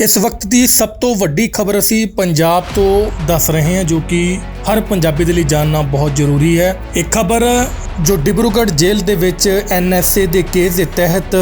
ਇਸ ਵਕਤ ਦੀ ਸਭ ਤੋਂ ਵੱਡੀ ਖਬਰ ਅਸੀਂ ਪੰਜਾਬ ਤੋਂ ਦੱਸ ਰਹੇ ਹਾਂ ਜੋ ਕਿ ਹਰ ਪੰਜਾਬੀ ਦੇ ਲਈ ਜਾਣਨਾ ਬਹੁਤ ਜ਼ਰੂਰੀ ਹੈ। ਇਹ ਖਬਰ ਜੋ ਡਿਬਰੂਗੜ੍ਹ ਜੇਲ੍ਹ ਦੇ ਵਿੱਚ ਐਨਐਸਏ ਦੇ ਕੇਸ ਦੇ ਤਹਿਤ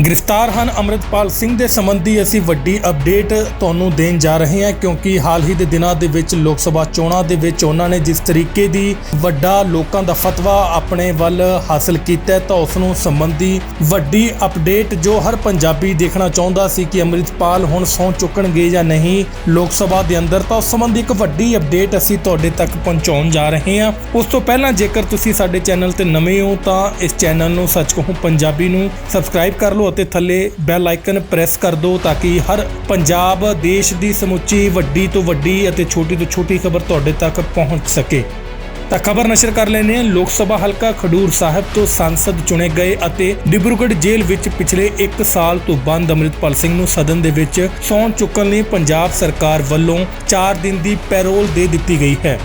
ਗ੍ਰਿਫਤਾਰ ਹਨ, ਅਮਰਿਤਪਾਲ ਸਿੰਘ ਦੇ ਸੰਬੰਧੀ ਅਸੀਂ ਵੱਡੀ ਅਪਡੇਟ ਤੁਹਾਨੂੰ ਦੇਣ ਜਾ ਰਹੇ ਹਾਂ ਕਿਉਂਕਿ ਹਾਲ ਹੀ ਦੇ ਦਿਨਾਂ ਦੇ ਵਿੱਚ ਲੋਕ ਸਭਾ ਚੋਣਾਂ ਦੇ ਵਿੱਚ ਉਹਨਾਂ ਨੇ ਜਿਸ ਤਰੀਕੇ ਦੀ ਵੱਡਾ ਲੋਕਾਂ ਦਾ ਫਤਵਾ ਆਪਣੇ ਵੱਲ ਹਾਸਲ ਕੀਤਾ ਤਾਂ ਉਸ ਨੂੰ ਸੰਬੰਧੀ ਵੱਡੀ ਅਪਡੇਟ ਜੋ ਹਰ ਪੰਜਾਬੀ ਦੇਖਣਾ ਚਾਹੁੰਦਾ ਸੀ ਕਿ ਅਮਰਿਤਪਾਲ ਹੁਣ ਸਹੁੰ ਚੁੱਕਣਗੇ ਜਾਂ ਨਹੀਂ ਲੋਕ ਸਭਾ ਦੇ ਅੰਦਰ ਤਾਂ ਉਸ ਸੰਬੰਧੀ ਇੱਕ ਵੱਡੀ ਅਪਡੇਟ ਅਸੀਂ ਤੁਹਾਡੇ ਤੱਕ ਪਹੁੰਚਾਉਣ ਜਾ ਰਹੇ ਹਾਂ। ਉਸ ਤੋਂ ਪਹਿਲਾਂ ਜੇਕਰ ਤੁਸੀਂ ਸਾਡੇ ਚੈਨਲ ਤੇ ਨਵੇਂ ਹੋ, ਤਾਂ ਇਸ ਚੈਨਲ ਨੂੰ ਸੱਚ ਕਹੂੰ, ਪੰਜਾਬੀ ਨੂੰ ਸਬਸਕ੍ਰਾਈਬ ਕਰ ਲਓ ਅਤੇ ਥੱਲੇ ਬੈਲ ਆਈਕਨ ਪ੍ਰੈਸ ਕਰ ਦਿਓ ਤਾਂ ਕਿ ਹਰ ਪੰਜਾਬ, ਦੇਸ਼ ਦੀ ਸਮੁੱਚੀ, ਵੱਡੀ ਤੋਂ ਵੱਡੀ ਅਤੇ ਛੋਟੀ ਤੋਂ ਛੋਟੀ ਖਬਰ ਤੁਹਾਡੇ ਤੱਕ ਪਹੁੰਚ ਸਕੇ। ਤਾਂ ਖਬਰ ਨਸ਼ਰ ਕਰ ਲੈਂਦੇ ਹਾਂ। ਲੋਕ ਸਭਾ ਹਲਕਾ ਖਡੂਰ ਸਾਹਿਬ ਤੋਂ ਸੰਸਦ ਚੁਣੇ ਗਏ ਅਤੇ ਡਿਬਰੂਗੜ੍ਹ ਜੇਲ੍ਹ ਵਿੱਚ ਪਿਛਲੇ 1 ਸਾਲ ਤੋਂ ਬੰਦ ਅੰਮ੍ਰਿਤਪਾਲ ਸਿੰਘ ਨੂੰ ਸਦਨ ਦੇ ਵਿੱਚ ਸੌਣ ਚੁੱਕਣ ਲਈ ਪੰਜਾਬ ਸਰਕਾਰ ਵੱਲੋਂ 4 ਦਿਨ ਦੀ ਪੈਰੋਲ ਦੇ ਦਿੱਤੀ ਗਈ ਹੈ।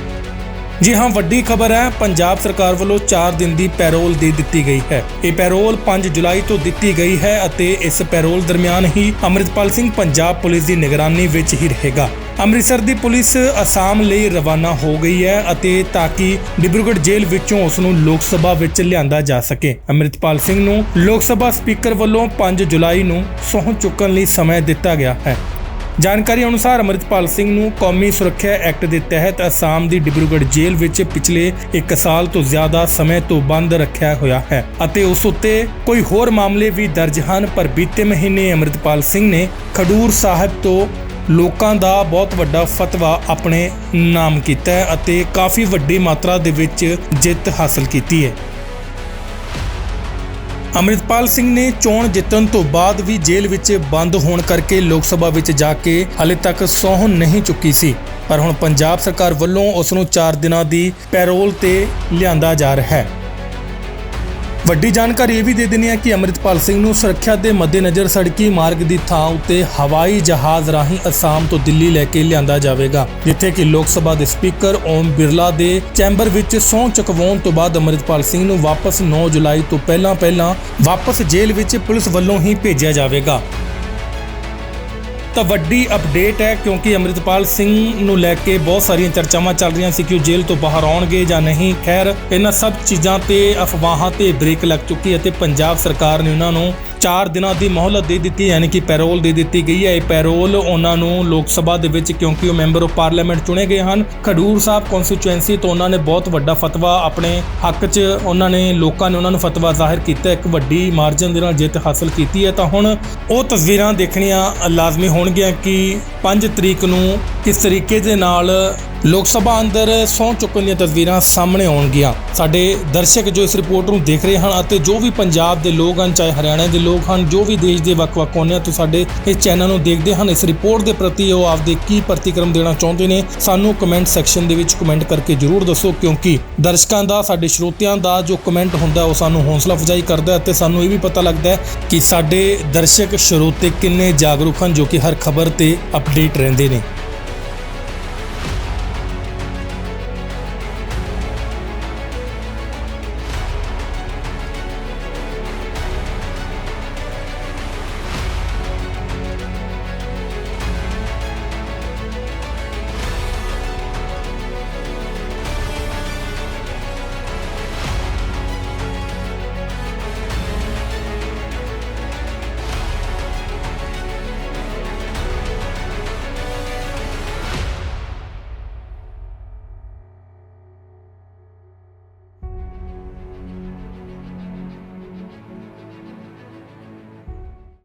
ਜੀ ਹਾਂ, ਵੱਡੀ ਖਬਰ ਹੈ, ਪੰਜਾਬ ਸਰਕਾਰ ਵੱਲੋਂ 4 ਦਿਨ ਦੀ ਪੈਰੋਲ ਦੇ ਦਿੱਤੀ ਗਈ ਹੈ। ਇਹ ਪੈਰੋਲ 5 ਜੁਲਾਈ ਤੋਂ ਦਿੱਤੀ ਗਈ ਹੈ ਅਤੇ ਇਸ ਪੈਰੋਲ ਦਰਮਿਆਨ ਹੀ ਅੰਮ੍ਰਿਤਪਾਲ ਸਿੰਘ ਪੰਜਾਬ ਪੁਲਿਸ ਦੀ ਨਿਗਰਾਨੀ ਵਿੱਚ ਹੀ ਰਹੇਗਾ। ਅੰਮ੍ਰਿਤਸਰ ਦੀ ਪੁਲਿਸ ਅਸਾਮ ਲਈ ਰਵਾਨਾ ਹੋ ਗਈ ਹੈ ਅਤੇ ਤਾਂ ਕਿ ਡਿਬਰੂਗੜ੍ਹ ਜੇਲ੍ਹ ਵਿੱਚੋਂ ਉਸ ਨੂੰ ਲੋਕ ਸਭਾ ਵਿੱਚ ਲਿਆਂਦਾ ਜਾ ਸਕੇ। ਅੰਮ੍ਰਿਤਪਾਲ ਸਿੰਘ ਨੂੰ ਲੋਕ ਸਭਾ ਸਪੀਕਰ ਵੱਲੋਂ 5 ਜੁਲਾਈ ਨੂੰ ਸਹੁੰ ਚੁੱਕਣ ਲਈ ਸਮਾਂ ਦਿੱਤਾ ਗਿਆ ਹੈ। ਜਾਣਕਾਰੀ ਅਨੁਸਾਰ ਅਮਰਿਤਪਾਲ ਸਿੰਘ ਨੂੰ ਕੌਮੀ ਸੁਰੱਖਿਆ ਐਕਟ ਦੇ ਤਹਿਤ ਅਸਾਮ ਦੀ ਡਿਬਰੂਗੜ੍ਹ ਜੇਲ੍ਹ ਵਿੱਚ ਪਿਛਲੇ 1 ਸਾਲ ਤੋਂ ਜ਼ਿਆਦਾ ਸਮੇਂ ਤੋਂ ਬੰਦ ਰੱਖਿਆ ਹੋਇਆ ਹੈ ਅਤੇ ਉਸ ਉੱਤੇ ਕੋਈ ਹੋਰ ਮਾਮਲੇ ਵੀ ਦਰਜ ਹਨ, ਪਰ ਬੀਤੇ ਮਹੀਨੇ ਅਮਰਿਤਪਾਲ ਸਿੰਘ ਨੇ ਖਡੂਰ ਸਾਹਿਬ ਤੋਂ ਲੋਕਾਂ ਦਾ ਬਹੁਤ ਵੱਡਾ ਫਤਵਾ ਆਪਣੇ ਨਾਮ ਕੀਤਾ ਅਤੇ ਕਾਫੀ ਵੱਡੀ ਮਾਤਰਾ ਦੇ ਵਿੱਚ ਜਿੱਤ ਹਾਸਲ ਕੀਤੀ ਹੈ। ਅੰਮ੍ਰਿਤਪਾਲ ਸਿੰਘ ਨੇ ਚੋਣ ਜਿੱਤਣ ਤੋਂ ਬਾਅਦ ਵੀ ਜੇਲ੍ਹ ਵਿੱਚ ਬੰਦ ਹੋਣ ਕਰਕੇ ਲੋਕ ਸਭਾ ਵਿੱਚ ਜਾ ਕੇ ਹਾਲੇ ਤੱਕ ਸਹੁੰ ਨਹੀਂ ਚੁੱਕੀ ਸੀ। ਪਰ ਹੁਣ ਪੰਜਾਬ ਸਰਕਾਰ ਵੱਲੋਂ ਉਸ ਨੂੰ 4 ਦਿਨਾਂ ਦੀ ਪੈਰੋਲ ਤੇ ਲਿਆਂਦਾ ਜਾ ਰਿਹਾ ਹੈ। ਵੱਡੀ ਜਾਣਕਾਰੀ ਇਹ ਵੀ ਦੇ ਦਿੰਦੇ ਹਾਂ ਕਿ ਅੰਮ੍ਰਿਤਪਾਲ ਸਿੰਘ ਨੂੰ ਸੁਰੱਖਿਆ ਦੇ ਮੱਦੇਨਜ਼ਰ ਸੜਕੀ ਮਾਰਗ ਦੀ ਥਾਂ ਉੱਤੇ ਹਵਾਈ ਜਹਾਜ਼ ਰਾਹੀਂ ਅਸਾਮ ਤੋਂ ਦਿੱਲੀ ਲੈ ਕੇ ਲਿਆਂਦਾ ਜਾਵੇਗਾ, ਜਿੱਥੇ ਕਿ ਲੋਕ ਸਭਾ ਦੇ ਸਪੀਕਰ ਓਮ ਬਿਰਲਾ ਦੇ ਚੈਂਬਰ ਵਿੱਚ ਸਹੁੰ ਚੁਕਵਾਉਣ ਤੋਂ ਬਾਅਦ ਅੰਮ੍ਰਿਤਪਾਲ ਸਿੰਘ ਨੂੰ ਵਾਪਸ 9 ਜੁਲਾਈ ਤੋਂ ਪਹਿਲਾਂ ਪਹਿਲਾਂ ਵਾਪਸ ਜੇਲ੍ਹ ਵਿੱਚ ਪੁਲਿਸ ਵੱਲੋਂ ਹੀ ਭੇਜਿਆ ਜਾਵੇਗਾ। ਤਾਂ ਵੱਡੀ ਅਪਡੇਟ ਹੈ ਕਿਉਂਕਿ ਅਮਰਿਤਪਾਲ ਸਿੰਘ ਨੂੰ ਲੈ ਕੇ ਬਹੁਤ ਸਾਰੀਆਂ ਚਰਚਾਵਾਂ ਚੱਲ ਰਹੀਆਂ ਸੀ ਕਿ ਉਹ ਜੇਲ੍ਹ ਤੋਂ ਬਾਹਰ ਆਉਣਗੇ ਜਾਂ ਨਹੀਂ। ਖੈਰ, ਇਹਨਾਂ ਸਭ ਚੀਜ਼ਾਂ ਤੇ ਅਫਵਾਹਾਂ ਤੇ ਬ੍ਰੇਕ ਲੱਗ ਚੁੱਕੀ ਅਤੇ ਪੰਜਾਬ ਸਰਕਾਰ ਨੇ ਉਹਨਾਂ ਨੂੰ 4 ਦਿਨਾਂ ਦੀ ਮੌਹਲਤ ਦੇ ਦਿੱਤੀ, ਯਾਨੀ ਕਿ ਪੈਰੋਲ ਦੇ ਦਿੱਤੀ ਗਈ ਹੈ। ਇਹ ਪੈਰੋਲ ਉਹਨਾਂ ਨੂੰ ਲੋਕ ਸਭਾ ਦੇ ਵਿੱਚ ਕਿਉਂਕਿ ਉਹ ਮੈਂਬਰ ਆਫ ਪਾਰਲੀਮੈਂਟ ਚੁਣੇ ਗਏ ਹਨ, ਖਡੂਰ ਸਾਹਿਬ ਕਨਸਟੀਚੁਐਂਸੀ ਤੋਂ ਉਹਨਾਂ ਨੇ ਬਹੁਤ ਵੱਡਾ ਫਤਵਾ ਆਪਣੇ ਹੱਕ 'ਚ ਉਹਨਾਂ ਨੇ ਲੋਕਾਂ ਨੇ ਉਹਨਾਂ ਨੂੰ ਫਤਵਾ ਜ਼ਾਹਿਰ ਕੀਤਾ, ਇੱਕ ਵੱਡੀ ਮਾਰਜਨ ਦੇ ਨਾਲ ਜਿੱਤ ਹਾਸਲ ਕੀਤੀ ਹੈ। ਤਾਂ ਹੁਣ ਉਹ ਤਸਵੀਰਾਂ ਦੇਖਣੀਆਂ ਲਾਜ਼ਮੀ ਹੋਣਗੀਆਂ ਕਿ 5 ਤਰੀਕ ਨੂੰ ਕਿਸ ਤਰੀਕੇ ਦੇ ਨਾਲ ਲੋਕ ਸਭਾ ਅੰਦਰ ਸਹੁੰ ਚੁੱਕਣ ਦੀਆਂ ਤਸਵੀਰਾਂ ਸਾਹਮਣੇ ਆਉਣਗੀਆਂ ਸਾਡੇ ਦਰਸ਼ਕ ਜੋ ਇਸ ਰਿਪੋਰਟ ਨੂੰ ਦੇਖ ਰਹੇ ਹਨ ਅਤੇ ਜੋ ਵੀ ਪੰਜਾਬ ਦੇ ਲੋਕ ਹਨ, ਚਾਹੇ ਹਰਿਆਣਾ ਦੇ ਲੋਕ ਹਨ, ਜੋ ਵੀ ਦੇਸ਼ ਦੇ ਵੱਖ-ਵੱਖ ਕੋਨਿਆਂ ਤੋਂ ਸਾਡੇ ਇਸ ਚੈਨਲ ਨੂੰ ਦੇਖਦੇ ਹਨ, ਇਸ ਰਿਪੋਰਟ ਦੇ ਪ੍ਰਤੀ ਉਹ ਆਪਦੇ ਕੀ ਪ੍ਰਤੀਕਰਮ ਦੇਣਾ ਚਾਹੁੰਦੇ ਨੇ, ਸਾਨੂੰ ਕਮੈਂਟ ਸੈਕਸ਼ਨ ਦੇ ਵਿੱਚ ਕਮੈਂਟ ਕਰਕੇ ਜਰੂਰ ਦੱਸੋ, ਕਿਉਂਕਿ ਦਰਸ਼ਕਾਂ ਦਾ, ਸਾਡੇ ਸਰੋਤਿਆਂ ਦਾ ਜੋ ਕਮੈਂਟ ਹੁੰਦਾ, ਉਹ ਸਾਨੂੰ ਹੌਸਲਾ ਅਫਜ਼ਾਈ ਕਰਦਾ ਹੈ ਅਤੇ ਸਾਨੂੰ ਇਹ ਵੀ ਪਤਾ ਲੱਗਦਾ ਹੈ ਕਿ ਸਾਡੇ ਦਰਸ਼ਕ, ਸਰੋਤੇ ਕਿੰਨੇ ਜਾਗਰੂਕ ਹਨ, ਜੋ ਕਿ ਹਰ ਖਬਰ ਤੇ ਅਪਡੇਟ ਰਹਿੰਦੇ ਨੇ।